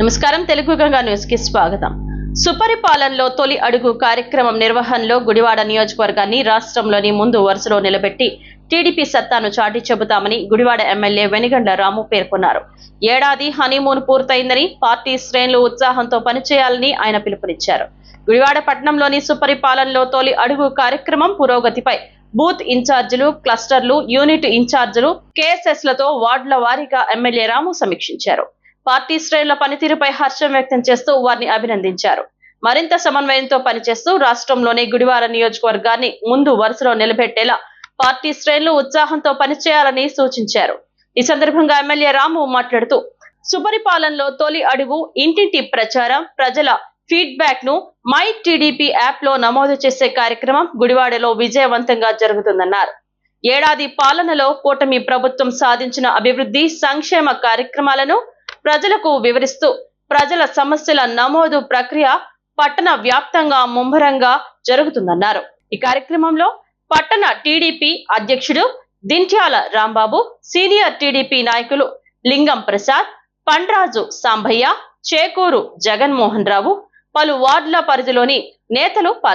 నమస్కారం. తెలుగు గంగా న్యూస్కి స్వాగతం. సుపరిపాలనలో తొలి అడుగు కార్యక్రమం నిర్వహణలో గుడివాడ నియోజకవర్గాన్ని రాష్ట్రంలోని ముందు వరుసలో నిలబెట్టి టీడీపీ సత్తాను చాటి చెబుతామని గుడివాడ ఎమ్మెల్యే వెనిగండ్ల రాము పేర్కొన్నారు. ఏడాది హనీమూన్ పూర్తయిందని పార్టీ శ్రేణులు ఉత్సాహంతో పనిచేయాలని ఆయన పిలుపునిచ్చారు. గుడివాడ పట్టణంలోని సుపరిపాలనలో తొలి అడుగు కార్యక్రమం పురోగతిపై బూత్ ఇన్ఛార్జీలు క్లస్టర్లు యూనిట్ ఇన్ఛార్జీలు కేఎస్ఎస్లతో వార్డుల వారీగా ఎమ్మెల్యే రాము సమీక్షించారు. పార్టీ శ్రేణుల పనితీరుపై హర్షం వ్యక్తం చేస్తూ వారిని అభినందించారు. మరింత సమన్వయంతో పనిచేస్తూ రాష్ట్రంలోని గుడివార నియోజకవర్గాన్ని ముందు వరుసలో నిలబెట్టేలా పార్టీ శ్రేణులు ఉత్సాహంతో పనిచేయాలని సూచించారు. ఈ సందర్భంగా ఎమ్మెల్యే రాము మాట్లాడుతూ సుపరిపాలనలో తొలి అడుగు ఇంటింటి ప్రచారం ప్రజల ఫీడ్బ్యాక్ను మై టీడీపీ యాప్లో నమోదు చేసే కార్యక్రమం గుడివాడలో విజయవంతంగా జరుగుతుందన్నారు. ఏడాది పాలనలో కూటమి ప్రభుత్వం సాధించిన అభివృద్ధి సంక్షేమ కార్యక్రమాలను ప్రజలకు వివరిస్తూ ప్రజల సమస్యల నమోదు ప్రక్రియ పట్టణ వ్యాప్తంగా ముమ్మరంగా జరుగుతుందన్నారు. ఈ కార్యక్రమంలో పట్టణ టీడీపీ అధ్యక్షుడు దింట్యాల రాంబాబు సీనియర్ టీడీపీ నాయకులు లింగం ప్రసాద్ పండ్రాజు సాంభయ్య చేకూరు జగన్మోహన్ రావు పలు వార్డుల పరిధిలోని నేతలు